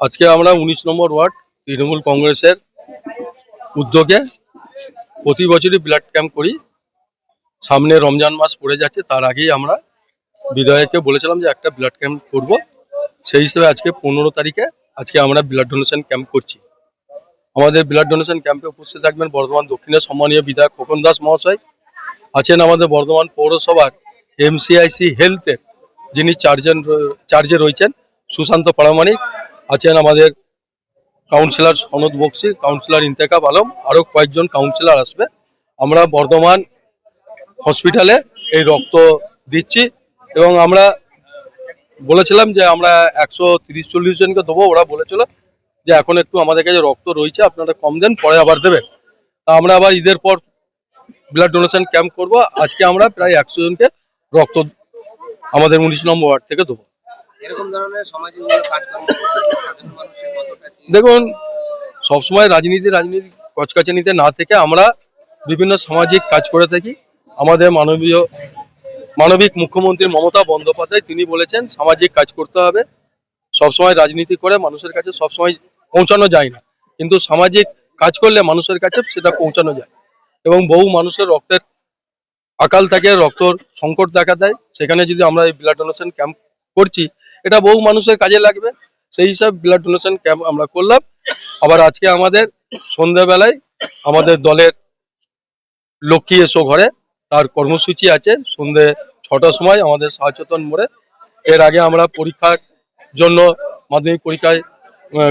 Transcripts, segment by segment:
আজকে আমরা উনিশ নম্বর ওয়ার্ড তৃণমূল কংগ্রেসের উদ্যোগে প্রতি বছরই ব্লাড ক্যাম্প করি। সামনে রমজান মাস পড়ে যাচ্ছে, তার আগেই আমরা বিধায়ককে বলেছিলাম যে একটা ব্লাড ক্যাম্প করব। সেই হিসেবে আজকে পনেরো তারিখে আজকে আমরা ব্লাড ডোনেশন ক্যাম্প করছি। আমাদের ব্লাড ডোনেশন ক্যাম্পে উপস্থিত থাকবেন বর্ধমান দক্ষিণের সম্মানীয় বিধায়ক খোকন দাস মহাশয়, আছেন আমাদের বর্ধমান পৌরসভার এমসিআইসি হেলথের যিনি চারজন চার্জে রয়েছেন, সুশান্ত পারামানিক আছেন আমাদের কাউন্সিলর সনদ বক্সি কাউন্সিলর ইন্তেকাব আলম আরও কয়েকজন কাউন্সিলর আসবে। আমরা বর্ধমান হসপিটালে এই রক্ত দিচ্ছি এবং আমরা বলেছিলাম যে আমরা একশো তিরিশ চল্লিশ জনকে দেবো, ওরা বলেছিল যে এখন একটু আমাদের কাছে রক্ত রয়েছে, আপনারা কম দেন, পরে আবার দেবেন। তা আমরা আবার ঈদের পর ব্লাড ডোনেশন ক্যাম্প করব, আজকে আমরা প্রায় একশো জনকে রক্ত, আমাদের উনিশ নম্বর ওয়ার্ড থেকে দেবো। দেখুন, সবসময় রাজনীতি রাজনীতি কচকাচানিতে না থেকে আমরা বিভিন্ন সামাজিক কাজ করে থাকি। আমাদের মানবীয়, মানবিক মুখ্যমন্ত্রী মমতা বন্দ্যোপাধ্যায়, তিনি বলেছেন, সামাজিক কাজ করতে হবে। সবসময় রাজনীতি করে মানুষের কাছে সবসময় পৌঁছানো যায় না। কিন্তু সামাজিক কাজ করলে মানুষের কাছে সেটা পৌঁছানো যায়। এবং বহু মানুষের রক্তের আকাল থাকে, রক্তর সংকট দেখা দেয়। সেখানে যদি আমরা এই ব্লাড ডোনেশন ক্যাম্প করছি এটা বহু মানুষের কাজে লাগবে। সেই হিসাবে ব্লাড ডোনেশন ক্যাম্প আমরা করলাম। আবার আজকে আমাদের সন্ধ্যাবেলায় আমাদের দলের লক্ষ্মী এসো ঘরে তার কর্মসূচি আছে। সন্ধে ছটার সময় আমাদের সচেতন মোড়ে। এর আগে আমরা পরীক্ষার জন্য, মাধ্যমিক পরীক্ষায়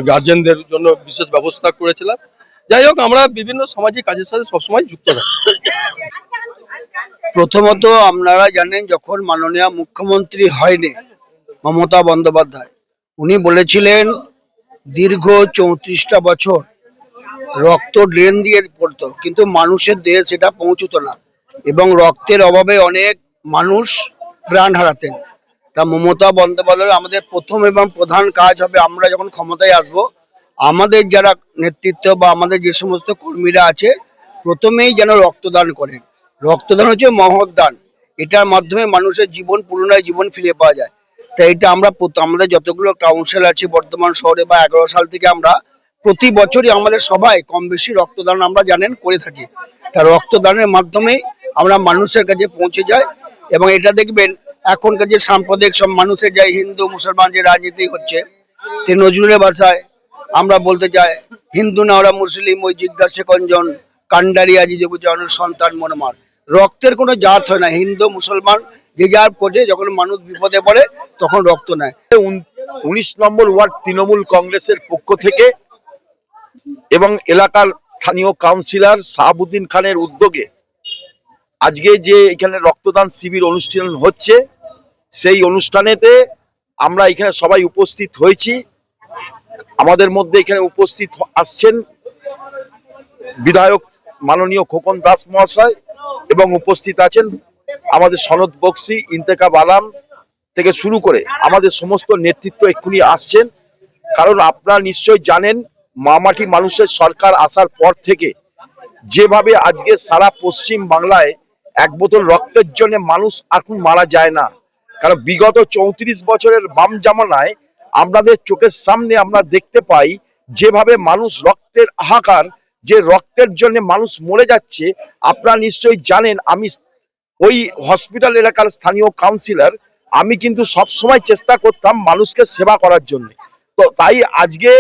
গার্জেনদের জন্য বিশেষ ব্যবস্থা করেছিলাম। যাই হোক, আমরা বিভিন্ন সামাজিক কাজের সাথে সবসময় যুক্ত থাকি। প্রথমত আপনারা জানেন, যখন মাননীয় মুখ্যমন্ত্রী হয়নি মমতা বন্দ্যোপাধ্যায়। উনি বলেছিলেন, দীর্ঘ চৌত্রিশটা বছর রক্ত ড্রেন দিয়ে পড়তো, কিন্তু মানুষের দেহে সেটা পৌঁছতো না এবং রক্তের অভাবে অনেক মানুষ প্রাণ হারাতেন। তা মমতা বন্দ্যোপাধ্যায় আমাদের প্রথম এবং প্রধান কাজ হবে, আমরা যখন ক্ষমতায় আসব, আমাদের যারা নেতৃত্ব বা আমাদের যে সমস্ত কর্মীরা আছে, প্রথমেই যেন রক্তদান করেন। রক্তদান হচ্ছে মহৎ দান এটার মাধ্যমে মানুষের জীবন পুনরায় জীবন ফিরে পাওয়া যায়। তাই এটা আমরা আমাদের যতগুলো কাউন্সিল আছে বর্তমান শহরে বা এগারো সাল থেকে আমরা প্রতি বছরই আমাদের সবাই কম বেশি রক্তদান আমরা জানেন করে থাকি। তা রক্তদানের মাধ্যমে আমরা মানুষের কাছে পৌঁছে যাই এবং এটা দেখবেন, এখনকার যে সাম্প্রদায়িক সব মানুষের যে হিন্দু, মুসলমান যে রাজনীতি হচ্ছে, তে নজরুলের ভাষায় আমরা বলতে চাই, হিন্দু না, ওরা মুসলিম, ওই জিজ্ঞাসে কঞ্জন কান্ডারি আজি সন্তান মনমার। রক্তের কোনো জাত হয় না, হিন্দু, মুসলমান যে কোটে যখন মানুষ বিপদে পড়ে, তখন রক্ত নেয়। উনিশ নম্বর ওয়ার্ড তৃণমূল কংগ্রেসের পক্ষ থেকে এবং এলাকার স্থানীয় কাউন্সিলর শাহাবুদ্দিন খানের উদ্যোগে আজকে যে এখানে রক্তদান শিবির অনুষ্ঠান হচ্ছে, সেই অনুষ্ঠানেতে আমরা এখানে সবাই উপস্থিত হয়েছি। আমাদের মধ্যে এখানে উপস্থিত আসছেন বিধায়ক মাননীয় খোকন দাস মহাশয় এবং উপস্থিত আছেন আমাদের সনদ বক্সি, ইন্তেকাব আলাম থেকে শুরু করে আমাদের সমস্ত নেতৃত্ব এক্ষুনি আসছেন। কারণ আপনারা নিশ্চয়ই জানেন, মামাটি মানুষের সরকার আসার পর থেকে যেভাবে আজকে সারা পশ্চিম বাংলায় এক বোতল রক্তের জন্য মানুষ এখন মারা যায় না। কারণ বিগত চৌত্রিশ বছরের বাম জামানায় আমাদের চোখের সামনে আমরা দেখতে পাই, যেভাবে মানুষ রক্তের হাহাকার, যে রক্তের জন্য মানুষ মরে যাচ্ছে, আপনারা নিশ্চয়ই জানেন, আমি ওই হসপিটাল এলাকার স্থানীয় কাউন্সিলর আমি কিন্তু সব সময় চেষ্টা করতাম মানুষকে সেবা করার জন্য। তো তাই আজকে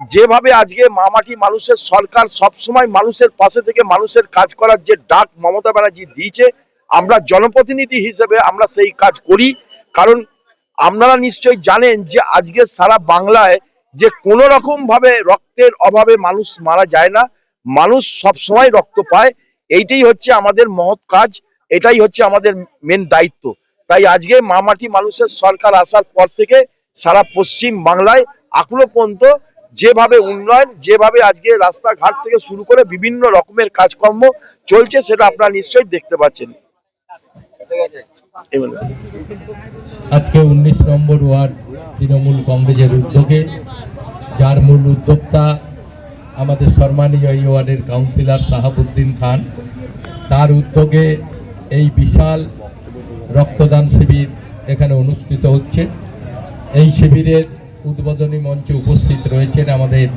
যেভাবে আজকে মামাটি মানুষের সরকার সব সময় মানুষের পাশে থেকে মানুষের কাজ করার যে ডাক মমতা ব্যানার্জি দিয়েছে, আমরা জনপ্রতিনিধি হিসেবে আমরা সেই কাজ করি। কারণ আপনারা নিশ্চয়ই জানেন যে আজকে সারা বাংলায় যে কোনো রকম ভাবে রক্তের অভাবে মানুষ মারা যায় না, মানুষ সব সময় রক্ত পায়। এইটাই হচ্ছে আমাদের মহৎ কাজ। এটাই হচ্ছে আমাদের মেন দায়িত্ব। তাই আজকে মামাটি মানুষের সরকার আসার পর থেকে সারা পশ্চিম বাংলায় আকুলো পর্যন্ত যেভাবে উন্নয়ন, যেভাবে আজকে রাস্তাঘাট থেকে শুরু করে বিভিন্ন রকমের কাজকর্ম চলছে সেটা আপনারা নিশ্চয়ই দেখতে পাচ্ছেন। আজকে উনিশ নম্বর ওয়ার্ড তৃণমূল কংগ্রেসের উদ্যোগে, যার মূল উদ্যোক্তা আমাদের সম্মানীয় এই ওয়ার্ডের কাউন্সিলর শাহাবুদ্দিন খান, তার উদ্যোগে এই বিশাল রক্তদান শিবির এখানে অনুষ্ঠিত হচ্ছে। এই শিবিরের উদ্বোধনী মঞ্চে উপস্থিত রয়েছেন আমাদের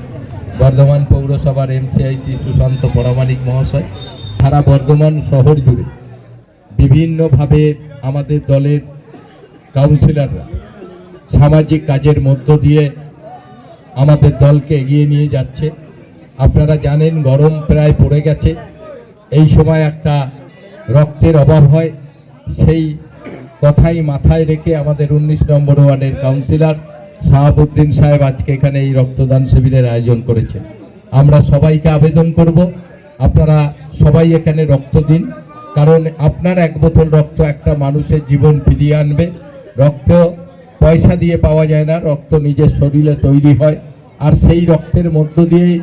বর্ধমান পৌরসভার এমসিআইসি সুশান্ত পরামানিক মহাশয়। সারা বর্ধমান শহর জুড়ে বিভিন্নভাবে আমাদের দলের কাউন্সিলররা সামাজিক কাজের মধ্য দিয়ে আমাদের দলকে এগিয়ে নিয়ে যাচ্ছে। আপনারা জানেন গরম প্রায় পড়ে গেছে। এই সময় একটা রক্তের অভাব হয়, সেই কথাই মাথায় রেখে আমাদের উনিশ নম্বর ওয়ার্ডের কাউন্সিলর শাহাবুদ্দিন সাহেব আজকে এখানে এই রক্তদান শিবিরের আয়োজন করেছে আমরা সবাইকে আবেদন করব, আপনারা সবাই এখানে রক্ত দিন, কারণ আপনার এক বোতল রক্ত একটা মানুষের জীবন ফিরিয়ে আনবে। রক্ত পয়সা দিয়ে পাওয়া যায় না, রক্ত নিজের শরীরে তৈরি হয়, আর সেই রক্তের মধ্য দিয়েই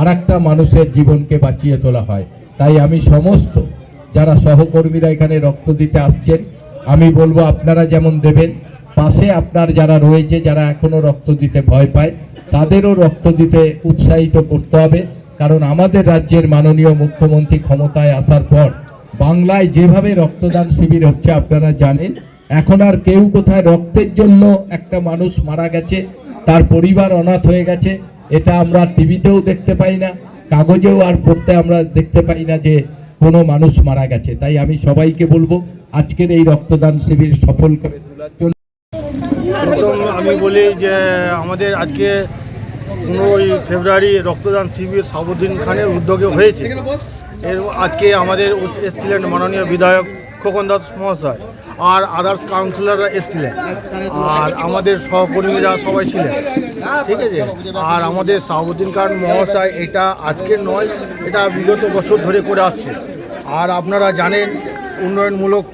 আর মানুষের জীবনকে বাঁচিয়ে তোলা হয়। তাই আমি সমস্ত যারা সহকর্মীরা এখানে রক্ত দিতে আসছেন, আমি বলব আপনারা যেমন দেবেন, পাশে আপনার যারা রয়েছে, যারা এখনও রক্ত দিতে ভয় পায়, তাদেরও রক্ত দিতে উৎসাহিত করতে হবে। কারণ আমাদের রাজ্যের মাননীয় মুখ্যমন্ত্রী ক্ষমতায় আসার পর বাংলায় যেভাবে রক্তদান শিবির হচ্ছে, আপনারা জানেন, এখন আর কেউ কোথায় রক্তের জন্য একটা মানুষ মারা গেছে, তার পরিবার অনাথ হয়ে গেছে, এটা আমরা টিভিতেও দেখতে পাই না, কাগজেও আর পড়তে আমরা দেখতে পাই না যে কোনো মানুষ মারা গেছে। তাই আমি সবাইকে বলব, আজকের এই রক্তদান শিবির সফল করে তোলার জন্য। আমি বলি যে, আমাদের আজকে পনেরোই ফেব্রুয়ারি রক্তদান শিবির সাবুদ্দিন খানের উদ্যোগে হয়েছে। এর আজকে আমাদের এসেছিলেন মাননীয় বিধায়ক খোকন দাস মহাশয়। আর আদার্স কাউন্সিলররা এসেছিলেন। আর আমাদের সহকর্মীরা সবাই ছিলেন। ঠিক আছে? আর আমাদের সাবুদ্দিন খান মহাশয় এটা আজকের নয়, এটা বিগত বছর ধরে করে আসছে। আর আপনারা জানেন, উন্নয়নমূলক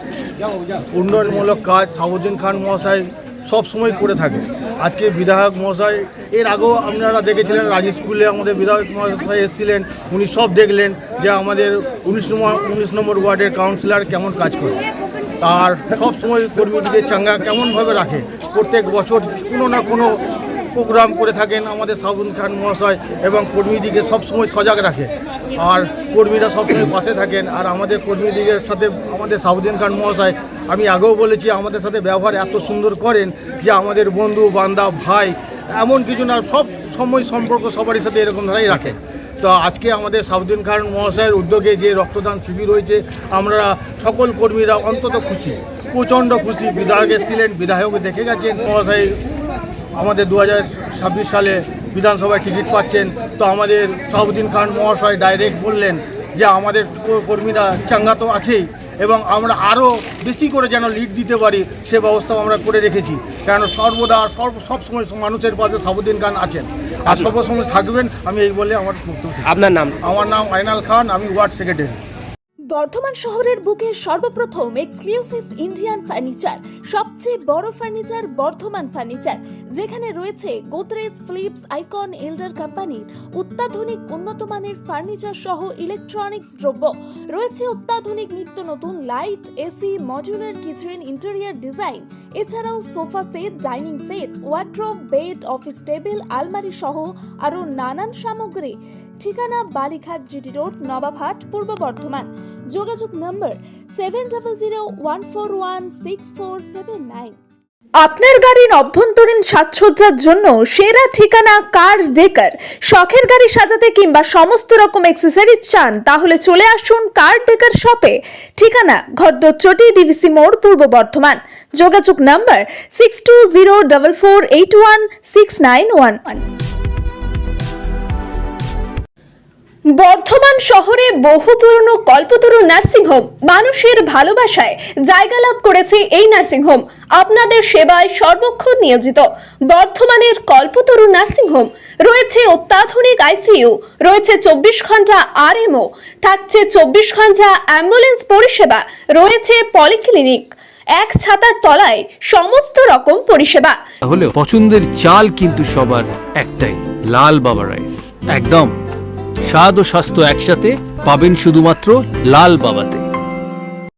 উন্নয়নমূলক কাজ সাবুদ্দিন খান মহাশয় সব সময় করে থাকে। আজকে বিধায়ক মহাশয়, এর আগেও আপনারা দেখেছিলেন রাজি স্কুলে আমাদের বিধায়ক মহাশয় এসেছিলেন, উনি সব দেখলেন যে আমাদের উনিশ নম্বর উনিশ নম্বর ওয়ার্ডের কাউন্সিলর কেমন কাজ করে। আর সব সময় কর্মীদের চাঙ্গা কেমনভাবে রাখে? প্রত্যেক বছর কোনো না কোনো প্রোগ্রাম করে থাকেন আমাদের সাবুন খান মহাশয় এবং কর্মীদিকে সবসময় সজাগ রাখে। আর কর্মীরা সবসময় পাশে থাকেন। আর আমাদের কর্মীদিগের সাথে আমাদের সাবুদ্দিন খান মহাশয়, আমি আগেও বলেছি, আমাদের সাথে ব্যবহার এত সুন্দর করেন যে আমাদের বন্ধু বান্ধব ভাই, এমন কিছু না, সব সময় সম্পর্ক সবারই সাথে এরকম ধারাই রাখেন তো আজকে আমাদের সাউদ্দিন খান মহাশয়ের উদ্যোগে যে রক্তদান শিবির হয়েছে, আমরা সকল কর্মীরা অন্তত খুশি, প্রচণ্ড খুশি। বিধায়ক এসেছিলেন, বিধায়ক দেখে গেছেন, মহাশয় আমাদের দু সালে বিধানসভায় টিকিট পাচ্ছেন। তো আমাদের শাহাবুদ্দিন খান মহাশয় ডাইরেক্ট বললেন যে আমাদের কর্মীরা চাঙ্গা তো আছেই এবং আমরা আরও বেশি করে যেন লিড দিতে পারি সে ব্যবস্থাও আমরা করে রেখেছি। কেন সর্বদা সর্ব সবসময় মানুষের পাশে সাবুদ্দিন খান আছেন। আর সর্বসময় থাকবেন আমি এই বলে আমার আপনার নাম? আমার নাম আইনাল খান আমি ওয়ার্ড সেক্রেটারি। বর্ধমান শহরের বুকে সর্বপ্রথম এক্সক্লুসিভ ইন্ডিয়ান ফার্নিচার সবচেয়ে বড় ফার্নিচার বর্ধমান ফার্নিচার যেখানে রয়েছে গোদরেজ ফিলিপস আইকন এল্ডার কোম্পানির অত্যাধুনিক উন্নত মানের ফার্নিচার সহ ইলেকট্রনিক্স দ্রব্য। রয়েছে অত্যাধুনিক নিত্য নতুন light AC modular kitchen interior design এছাড়াও sofa set dining set wardrobe bed office table আলমারি সহ আরও নানান সামগ্রী। ঠিকানা বালিঘাট জিটি রোড নবাবহাট পূর্ব বর্ধমান। যোগাযোগ number seven double zero one four one six four seven nine আপনার গাড়ির অভ্যন্তরীণ সাজসজ্জার জন্য সেরা ঠিকানা কার ডেকার? শখের গাড়ি সাজাতে কিংবা সমস্ত রকম অ্যাক্সেসরিজ চান, তাহলে চলে আসুন কার ডেকার শপে। ঠিকানা ঘরদচটি ডিভিসি মোড়, পূর্ব বর্ধমান। যোগাযোগ number six two zero double four eight one six nine one one Bardhaman শহরে বহু পুরনো কল্পতরু নার্সিংহোম মানুষের ভালোবাসায় জায়গা লাভ করেছে এই নার্সিংহোম আপনাদের সেবায় সর্বক্ষণ নিয়োজিত। বর্ধমানের কল্পতরু নার্সিংহোম রয়েছে অত্যাধুনিক আইসিইউ রয়েছে চব্বিশ ঘণ্টা আরএমও থাকছে চব্বিশ ঘণ্টা অ্যাম্বুলেন্স পরিষেবা, রয়েছে পলিক্লিনিক এক ছাতার তলায় সমস্ত রকম পরিষেবা। হলেও পছন্দের চাল কিন্তু সবার একটাই, লাল বাবা রাইস একদম। স্বাদ ও স্বাস্থ্য একসাথে পাবেন শুধুমাত্র লাল বাবাতে।